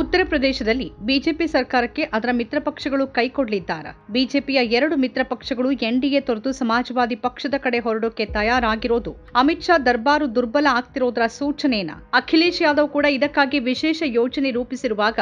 ಉತ್ತರ ಪ್ರದೇಶದಲ್ಲಿ ಬಿಜೆಪಿ ಸರ್ಕಾರಕ್ಕೆ ಅದರ ಮಿತ್ರ ಪಕ್ಷಗಳು ಕೈಕೊಡ್ಲಿದ್ದಾರೆ ಬಿಜೆಪಿಯ ಎರಡು ಮಿತ್ರ ಪಕ್ಷಗಳು ಎನ್ಡಿಎ ತೊರೆದು ಸಮಾಜವಾದಿ ಪಕ್ಷದ ಕಡೆ ಹೊರಡೋಕೆ ತಯಾರಾಗಿರೋದು. ಅಮಿತ್ ಶಾ ದರ್ಬಾರು ದುರ್ಬಲ ಆಗ್ತಿರೋದ್ರ ಸೂಚನೆನ? ಅಖಿಲೇಶ್ ಯಾದವ್ ಕೂಡ ಇದಕ್ಕಾಗಿ ವಿಶೇಷ ಯೋಜನೆ ರೂಪಿಸಿರುವಾಗ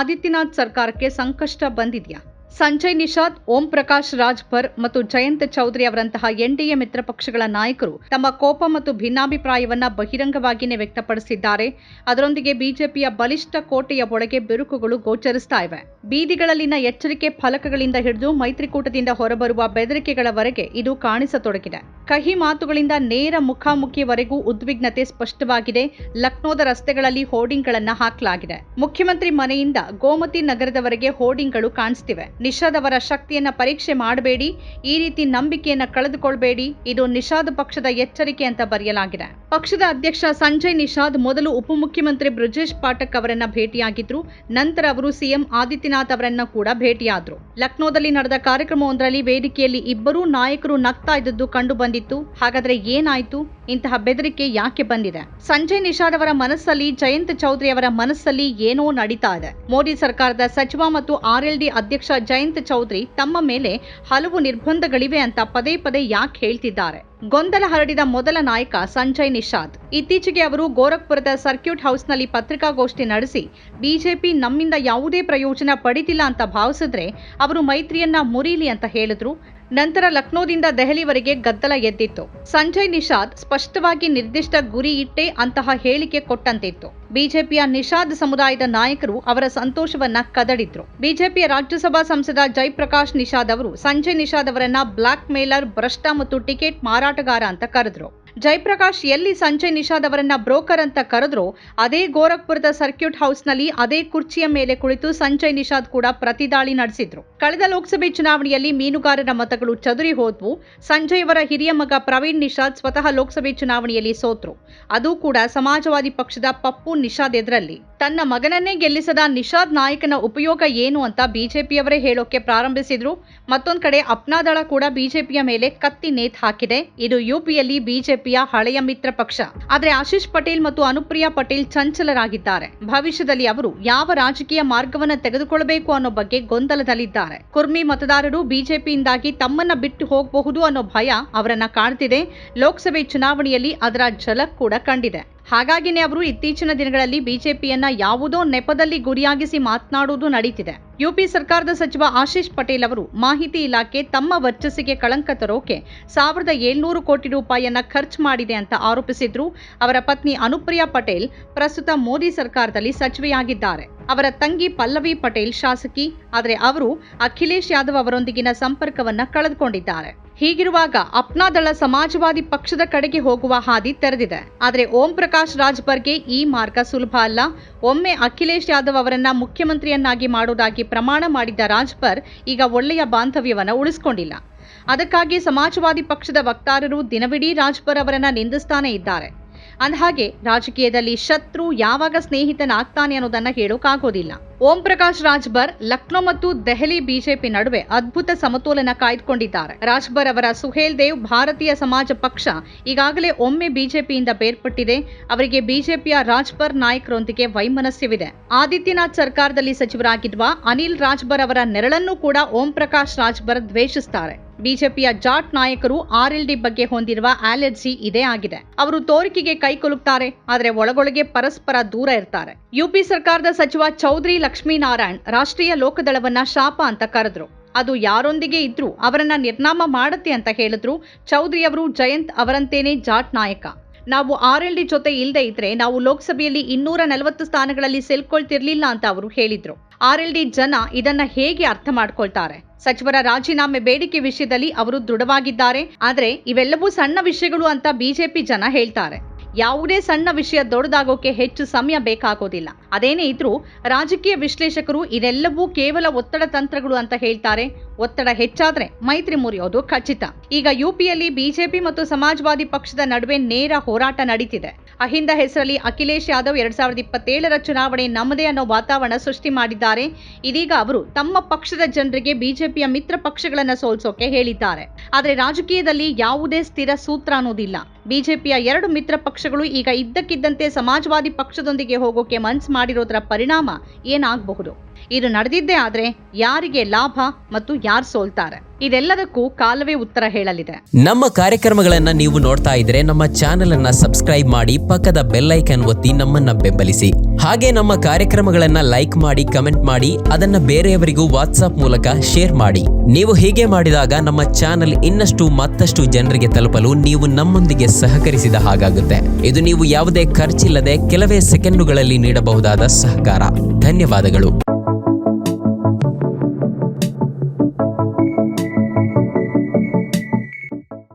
ಆದಿತ್ಯನಾಥ್ ಸರ್ಕಾರಕ್ಕೆ ಸಂಕಷ್ಟ ಬಂದಿದೆಯಾ? ಸಂಜಯ್ ನಿಷಾದ್ ಓಂ ಪ್ರಕಾಶ್ ರಾಜ್ಭರ್ ಮತ್ತು ಜಯಂತ್ ಚೌಧರಿ ಅವರಂತಹ ಎನ್ಡಿಎ ಮಿತ್ರ ಪಕ್ಷಗಳ ನಾಯಕರು ತಮ್ಮ ಕೋಪ ಮತ್ತು ಭಿನ್ನಾಭಿಪ್ರಾಯವನ್ನ ಬಹಿರಂಗವಾಗಿಯೇ ವ್ಯಕ್ತಪಡಿಸಿದ್ದಾರೆ. ಅದರೊಂದಿಗೆ ಬಿಜೆಪಿಯ ಬಲಿಷ್ಠ ಕೋಟೆಯ ಒಳಗೆ ಬಿರುಕುಗಳು ಗೋಚರಿಸ್ತಾ ಇವೆ. ಬೀದಿಗಳಲ್ಲಿನ ಎಚ್ಚರಿಕೆ ಫಲಕಗಳಿಂದ ಹಿಡಿದು ಮೈತ್ರಿಕೂಟದಿಂದ ಹೊರಬರುವ ಬೆದರಿಕೆಗಳವರೆಗೆ ಇದು ಕಾಣಿಸತೊಡಗಿದೆ. ಕಹಿ ಮಾತುಗಳಿಂದ ನೇರ ಮುಖಾಮುಖಿವರೆಗೂ ಉದ್ವಿಗ್ನತೆ ಸ್ಪಷ್ಟವಾಗಿದೆ. ಲಕ್ನೋದ ರಸ್ತೆಗಳಲ್ಲಿ ಹೋರ್ಡಿಂಗ್ಗಳನ್ನು ಹಾಕಲಾಗಿದೆ. ಮುಖ್ಯಮಂತ್ರಿ ಮನೆಯಿಂದ ಗೋಮತಿ ನಗರದವರೆಗೆ ಹೋರ್ಡಿಂಗ್ಗಳು ಕಾಣಿಸ್ತಿವೆ. ನಿಷಾದ್ ಅವರ ಶಕ್ತಿಯನ್ನ ಪರೀಕ್ಷೆ ಮಾಡಬೇಡಿ, ಈ ರೀತಿ ನಂಬಿಕೆಯನ್ನ ಕಳೆದುಕೊಳ್ಬೇಡಿ, ಇದು ನಿಷಾದ್ ಪಕ್ಷದ ಎಚ್ಚರಿಕೆ ಅಂತ ಬರೆಯಲಾಗಿದೆ. ಪಕ್ಷದ ಅಧ್ಯಕ್ಷ ಸಂಜಯ್ ನಿಷಾದ್ ಮೊದಲು ಉಪಮುಖ್ಯಮಂತ್ರಿ ಬ್ರಿಜೇಶ್ ಪಾಠಕ್ ಅವರನ್ನ ಭೇಟಿಯಾಗಿದ್ರು, ನಂತರ ಅವರು ಸಿಎಂ ಆದಿತ್ಯನಾಥ್ ಅವರನ್ನ ಕೂಡ ಭೇಟಿಯಾದ್ರು. ಲಕ್ನೋದಲ್ಲಿ ನಡೆದ ಕಾರ್ಯಕ್ರಮವೊಂದರಲ್ಲಿ ವೇದಿಕೆಯಲ್ಲಿ ಇಬ್ಬರೂ ನಾಯಕರು ನಗ್ತಾ ಇದ್ದದ್ದು ಕಂಡು ಬಂದಿತ್ತು, ಹಾಗಾದ್ರೆ ಏನಾಯ್ತು? ಇಂತಹ ಬೆದರಿಕೆ ಯಾಕೆ ಬಂದಿದೆ? ಸಂಜಯ್ ನಿಷಾದ್ ಅವರ ಮನಸ್ಸಲ್ಲಿ, ಜಯಂತ್ ಚೌಧರಿ ಅವರ ಮನಸ್ಸಲ್ಲಿ ಏನೋ ನಡೀತಾ ಇದೆ. ಮೋದಿ ಸರ್ಕಾರದ ಸಚಿವ ಮತ್ತು ಆರ್ಎಲ್ಡಿ ಅಧ್ಯಕ್ಷ ಜಯಂತ್ ಚೌಧರಿ ತಮ್ಮ ಮೇಲೆ ಹಲವು ನಿರ್ಬಂಧಗಳಿವೆ ಅಂತ ಪದೇ ಪದೇ ಯಾಕೆ ಹೇಳ್ತಿದ್ದಾರೆ? ಗೊಂದಲ ಹರಡಿದ ಮೊದಲ ನಾಯಕ ಸಂಜಯ್ ನಿಷಾದ್ ಇತ್ತೀಚೆಗೆ ಅವರು ಗೋರಖ್ಪುರದ ಸರ್ಕ್ಯೂಟ್ ಹೌಸ್ನಲ್ಲಿ ಪತ್ರಿಕಾಗೋಷ್ಠಿ ನಡೆಸಿ, ಬಿಜೆಪಿ ನಮ್ಮಿಂದ ಯಾವುದೇ ಪ್ರಯೋಜನ ಪಡಿತಿಲ್ಲ ಅಂತ ಭಾವಿಸಿದ್ರೆ ಅವರು ಮೈತ್ರಿಯನ್ನ ಮುರೀಲಿ ಅಂತ ಹೇಳಿದ್ರು. ನಂತರ ಲಕ್ನೋದಿಂದ ದೆಹಲಿವರೆಗೆ ಗದ್ದಲ ಎದ್ದಿತ್ತು. ಸಂಜಯ್ ನಿಷಾದ್ ಸ್ಪಷ್ಟವಾಗಿ ನಿರ್ದಿಷ್ಟ ಗುರಿ ಇಟ್ಟೇ ಅಂತಹ ಹೇಳಿಕೆ ಕೊಟ್ಟಂತಿತ್ತು. ಬಿಜೆಪಿಯ ನಿಷಾದ್ ಸಮುದಾಯದ ನಾಯಕರು ಅವರ ಸಂತೋಷವನ್ನ ಕದಡಿದ್ರು. ಬಿಜೆಪಿಯ ರಾಜ್ಯಸಭಾ ಸಂಸದ ಜೈಪ್ರಕಾಶ್ ನಿಷಾದ್ ಅವರು ಸಂಜಯ್ ನಿಷಾದ್ ಅವರನ್ನ ಬ್ಲಾಕ್ ಮೇಲರ್ ಭ್ರಷ್ಟ ಮತ್ತು ಟಿಕೆಟ್ ಮಾರಾಟಗಾರ ಅಂತ ಕರೆದ್ರು. ಜೈಪ್ರಕಾಶ್ ಎಲ್ಲಿ ಸಂಜಯ್ ನಿಷಾದ್ ಅವರನ್ನ ಬ್ರೋಕರ್ ಅಂತ ಕರೆದ್ರು ಅದೇ ಗೋರಖ್ಪುರದ ಸರ್ಕ್ಯೂಟ್ ಹೌಸ್ನಲ್ಲಿ ಅದೇ ಕುರ್ಚಿಯ ಮೇಲೆ ಕುಳಿತು ಸಂಜಯ್ ನಿಷಾದ್ ಕೂಡ ಪ್ರತಿದಾಳಿ ನಡೆಸಿದ್ರು. ಕಳೆದ ಲೋಕಸಭೆ ಚುನಾವಣೆಯಲ್ಲಿ ಮೀನುಗಾರರ ಮತಗಳು ಚದುರಿ ಹೋದ್ವು. ಸಂಜಯ್ ಅವರ ಹಿರಿಯ ಮಗ ಪ್ರವೀಣ್ ನಿಷಾದ್ ಸ್ವತಃ ಲೋಕಸಭೆ ಚುನಾವಣೆಯಲ್ಲಿ ಸೋತ್ರು. ಅದು ಕೂಡ ಸಮಾಜವಾದಿ ಪಕ್ಷದ ಪಪ್ಪು ನಿಷಾದ್ ಎದುರಲ್ಲಿ. ತನ್ನ ಮಗನನ್ನೇ ಗೆಲ್ಲಿಸದ ನಿಷಾದ್ ನಾಯಕನ ಉಪಯೋಗ ಏನು ಅಂತ ಬಿಜೆಪಿಯವರೇ ಹೇಳೋಕೆ ಪ್ರಾರಂಭಿಸಿದ್ರು. ಮತ್ತೊಂದ್ ಕಡೆ ಅಪ್ನಾದಳ ಕೂಡ ಬಿಜೆಪಿಯ ಮೇಲೆ ಕತ್ತಿ ನೇತ್ ಹಾಕಿದೆ. ಇದು ಯುಪಿಯಲ್ಲಿ ಬಿಜೆಪಿಯ ಹಳೆಯ ಮಿತ್ರ ಪಕ್ಷ. ಆದರೆ ಆಶೀಶ್ ಪಟೇಲ್ ಮತ್ತು ಅನುಪ್ರಿಯಾ ಪಟೇಲ್ ಚಂಚಲರಾಗಿದ್ದಾರೆ. ಭವಿಷ್ಯದಲ್ಲಿ ಅವರು ಯಾವ ರಾಜಕೀಯ ಮಾರ್ಗವನ್ನ ತೆಗೆದುಕೊಳ್ಳಬೇಕು ಅನ್ನೋ ಬಗ್ಗೆ ಗೊಂದಲದಲ್ಲಿದ್ದಾರೆ. ಕುರ್ಮಿ ಮತದಾರರು ಬಿಜೆಪಿಯಿಂದಾಗಿ ತಮ್ಮನ್ನ ಬಿಟ್ಟು ಹೋಗಬಹುದು ಅನ್ನೋ ಭಯ ಅವರನ್ನ ಕಾಡ್ತಿದೆ ಲೋಕಸಭೆ ಚುನಾವಣೆಯಲ್ಲಿ ಅದರ ಝಲಕ್ ಕೂಡ ಕಂಡಿದೆ. ಹಾಗಾಗಿನೇ ಅವರು ಇತ್ತೀಚಿನ ದಿನಗಳಲ್ಲಿ ಬಿಜೆಪಿಯನ್ನ ಯಾವುದೋ ನೆಪದಲ್ಲಿ ಗುರಿಯಾಗಿಸಿ ಮಾತನಾಡುವುದು ನಡೀತಿದೆ. ಯುಪಿ ಸರ್ಕಾರದ ಸಚಿವ ಆಶೀಶ್ ಪಟೇಲ್ ಅವರು ಮಾಹಿತಿ ಇಲಾಖೆ ತಮ್ಮ ವರ್ಚಸ್ಸಿಗೆ ಕಳಂಕ ತರೋಕೆ ಸಾವಿರದ ಏಳ್ನೂರು ಕೋಟಿ ರೂಪಾಯಿಯನ್ನ ಖರ್ಚು ಮಾಡಿದೆ ಅಂತ ಆರೋಪಿಸಿದ್ರು. ಅವರ ಪತ್ನಿ ಅನುಪ್ರಿಯಾ ಪಟೇಲ್ ಪ್ರಸ್ತುತ ಮೋದಿ ಸರ್ಕಾರದಲ್ಲಿ ಸಚಿವೆಯಾಗಿದ್ದಾರೆ. ಅವರ ತಂಗಿ ಪಲ್ಲವಿ ಪಟೇಲ್ ಶಾಸಕಿ, ಆದರೆ ಅವರು ಅಖಿಲೇಶ್ ಯಾದವ್ ಅವರೊಂದಿಗಿನ ಸಂಪರ್ಕವನ್ನ ಕಳೆದುಕೊಂಡಿದ್ದಾರೆ. ಹೀಗಿರುವಾಗ ಅಪ್ನಾದಳ ಸಮಾಜವಾದಿ ಪಕ್ಷದ ಕಡೆಗೆ ಹೋಗುವ ಹಾದಿ ತೆರೆದಿದೆ. ಆದರೆ ಓಂ ಪ್ರಕಾಶ್ ರಾಜ್ಬರ್ಗೆ ಈ ಮಾರ್ಗ ಸುಲಭ ಅಲ್ಲ. ಒಮ್ಮೆ ಅಖಿಲೇಶ್ ಯಾದವ್ ಅವರನ್ನ ಮುಖ್ಯಮಂತ್ರಿಯನ್ನಾಗಿ ಮಾಡುವುದಾಗಿ ಪ್ರಮಾಣ ಮಾಡಿದ್ದ ರಾಜ್ಬರ್ ಈಗ ಒಳ್ಳೆಯ ಬಾಂಧವ್ಯವನ್ನು ಉಳಿಸಿಕೊಂಡಿಲ್ಲ. ಅದಕ್ಕಾಗಿ ಸಮಾಜವಾದಿ ಪಕ್ಷದ ವಕ್ತಾರರು ದಿನವಿಡೀ ರಾಜ್ಬರ್ ಅವರನ್ನ ನಿಂದಿಸ್ತಾನೇ ಇದ್ದಾರೆ. ಅಂದಹಾಗೆ ರಾಜಕೀಯದಲ್ಲಿ ಶತ್ರು ಯಾವಾಗ ಸ್ನೇಹಿತನಾಗ್ತಾನೆ ಅನ್ನೋದನ್ನ ಹೇಳೋಕ್ಕಾಗೋದಿಲ್ಲ ಓಂ ಪ್ರಕಾಶ್ ರಾಜ್ಬರ್, ಲಕ್ನೋ ಮತ್ತು ದೆಹಲಿ ಬಿಜೆಪಿ ನಡುವೆ ಅದ್ಭುತ ಸಮತೋಲನ ಕಾಯ್ದುಕೊಂಡಿದ್ದಾರೆ. ರಾಜ್ಬರ್ ಅವರ ಸುಹೇಲ್ ದೇವ್ ಭಾರತೀಯ ಸಮಾಜ ಪಕ್ಷ ಈಗಾಗಲೇ ಒಮ್ಮೆ ಬಿಜೆಪಿಯಿಂದ ಬೇರ್ಪಟ್ಟಿದೆ. ಅವರಿಗೆ ಬಿಜೆಪಿಯ ರಾಜ್ಬರ್ ನಾಯಕರೊಂದಿಗೆ ವೈಮನಸ್ಯವಿದೆ. ಆದಿತ್ಯನಾಥ್ ಸರ್ಕಾರದಲ್ಲಿ ಸಚಿವರಾಗಿರುವ ಅನಿಲ್ ರಾಜ್ಬರ್ ಅವರ ನೆರಳನ್ನು ಕೂಡ ಓಂ ಪ್ರಕಾಶ್ ರಾಜ್ಬರ್ ದ್ವೇಷಿಸುತ್ತಾರೆ ಬಿಜೆಪಿಯ ಜಾಟ್ ನಾಯಕರು ಆರ್ಎಲ್ಡಿ ಬಗ್ಗೆ ಹೊಂದಿರುವ ಅಲರ್ಜಿ ಇದೇ ಆಗಿದೆ. ಅವರು ತೋರಿಕೆಗೆ ಕೈ ಕೊಲುಕ್ತಾರೆ, ಆದರೆ ಒಳಗೊಳಗೆ ಪರಸ್ಪರ ದೂರ ಇರ್ತಾರೆ. ಯುಪಿ ಸರ್ಕಾರದ ಸಚಿವ ಚೌಧರಿ ಲಕ್ಷ್ಮೀನಾರಾಯಣ್ ರಾಷ್ಟ್ರೀಯ ಲೋಕದಳವನ್ನ ಶಾಪ ಅಂತ ಕರೆದ್ರು. ಅದು ಯಾರೊಂದಿಗೆ ಇದ್ರೂ ಅವರನ್ನ ನಿರ್ನಾಮ ಮಾಡುತ್ತೆ ಅಂತ ಹೇಳಿದ್ರು ಚೌಧರಿ ಅವರು ಜಯಂತ್ ಅವರಂತೇನೆ ಜಾಟ್ ನಾಯಕ. ನಾವು ಆರ್ ಎಲ್ ಡಿ ಜೊತೆ ಇಲ್ಲದೆ ಇದ್ರೆ ನಾವು ಲೋಕಸಭೆಯಲ್ಲಿ ಇನ್ನೂರ ನಲವತ್ತು ಸ್ಥಾನಗಳಲ್ಲಿ ಸೆಲ್ಕೊಳ್ತಿರ್ಲಿಲ್ಲ ಅಂತ ಅವರು ಹೇಳಿದ್ರು. ಆರ್ ಎಲ್ ಡಿ ಜನ ಇದನ್ನ ಹೇಗೆ ಅರ್ಥ ಮಾಡ್ಕೊಳ್ತಾರೆ? ಸಚಿವರ ರಾಜೀನಾಮೆ ಬೇಡಿಕೆ ವಿಷಯದಲ್ಲಿ ಅವರು ದೃಢವಾಗಿದ್ದಾರೆ. ಆದರೆ ಇವೆಲ್ಲವೂ ಸಣ್ಣ ವಿಷಯಗಳು ಅಂತ ಬಿಜೆಪಿ ಜನ ಹೇಳ್ತಾರೆ. ಯಾವುದೇ ಸಣ್ಣ ವಿಷಯ ದೊಡ್ಡದಾಗೋಕೆ ಹೆಚ್ಚು ಸಮಯ ಬೇಕಾಗೋದಿಲ್ಲ. ಅದೇನೇ ಇದ್ರೂ ರಾಜಕೀಯ ವಿಶ್ಲೇಷಕರು ಇದೆಲ್ಲವೂ ಕೇವಲ ಒತ್ತಡ ತಂತ್ರಗಳು ಅಂತ ಹೇಳ್ತಾರೆ. ಒತ್ತಡ ಹೆಚ್ಚಾದ್ರೆ ಮೈತ್ರಿ ಮುರಿಯೋದು ಖಚಿತ. ಈಗ ಯುಪಿಯಲ್ಲಿ ಬಿಜೆಪಿ ಮತ್ತು ಸಮಾಜವಾದಿ ಪಕ್ಷದ ನಡುವೆ ನೇರ ಹೋರಾಟ ನಡೀತಿದೆ. ಅಹಿಂದ ಹೆಸರಲ್ಲಿ ಅಖಿಲೇಶ್ ಯಾದವ್ ಎರಡ್ ಸಾವಿರದ ಇಪ್ಪತ್ತೇಳರ ಚುನಾವಣೆ ನಮ್ಮದೇ ಅನ್ನೋ ವಾತಾವರಣ ಸೃಷ್ಟಿ ಮಾಡಿದ್ದಾರೆ. ಇದೀಗ ಅವರು ತಮ್ಮ ಪಕ್ಷದ ಜನರಿಗೆ ಬಿಜೆಪಿಯ ಮಿತ್ರ ಪಕ್ಷಗಳನ್ನ ಸೋಲ್ಸೋಕೆ ಹೇಳಿದ್ದಾರೆ. ಆದರೆ ರಾಜಕೀಯದಲ್ಲಿ ಯಾವುದೇ ಸ್ಥಿರ ಸೂತ್ರ ಅನ್ನೋದಿಲ್ಲ. ಬಿಜೆಪಿಯ ಎರಡು ಮಿತ್ರ ಪಕ್ಷಗಳು ಈಗ ಇದ್ದಕ್ಕಿದ್ದಂತೆ ಸಮಾಜವಾದಿ ಪಕ್ಷದೊಂದಿಗೆ ಹೋಗೋಕೆ ಮನ್ಸ್ ಮಾಡಿರೋದರ ಪರಿಣಾಮ ಏನಾಗಬಹುದು? ಇದು ನಡೆದಿದ್ದೇ ಆದ್ರೆ ಯಾರಿಗೆ ಲಾಭ ಮತ್ತು ಯಾರು ಸೋಲ್ತಾರೆ? ಇದೆಲ್ಲದಕ್ಕೂ ಕಾಲವೇ ಉತ್ತರ ಹೇಳಲಿದೆ. ನಮ್ಮ ಕಾರ್ಯಕ್ರಮಗಳನ್ನ ನೀವು ನೋಡ್ತಾ ಇದ್ರೆ ನಮ್ಮ ಚಾನೆಲ್ ಅನ್ನ ಸಬ್ಸ್ಕ್ರೈಬ್ ಮಾಡಿ ಪಕ್ಕದ ಬೆಲ್ ಒತ್ತಿ ನಮ್ಮನ್ನ ಬೆಂಬಲಿಸಿ. ಹಾಗೆ ನಮ್ಮ ಕಾರ್ಯಕ್ರಮಗಳನ್ನ ಲೈಕ್ ಮಾಡಿ, ಕಮೆಂಟ್ ಮಾಡಿ, ಅದನ್ನ ಬೇರೆಯವರಿಗೂ ವಾಟ್ಸ್ಆಪ್ ಮೂಲಕ ಶೇರ್ ಮಾಡಿ. ನೀವು ಹೀಗೆ ಮಾಡಿದಾಗ ನಮ್ಮ ಚಾನೆಲ್ ಇನ್ನಷ್ಟು ಮತ್ತಷ್ಟು ಜನರಿಗೆ ತಲುಪಲು ನೀವು ನಮ್ಮೊಂದಿಗೆ ಸಹಕರಿಸಿದ ಹಾಗಾಗುತ್ತೆ. ಇದು ನೀವು ಯಾವುದೇ ಖರ್ಚಿಲ್ಲದೆ ಕೆಲವೇ ಸೆಕೆಂಡುಗಳಲ್ಲಿ ನೀಡಬಹುದಾದ ಸಹಕಾರ. ಧನ್ಯವಾದಗಳು.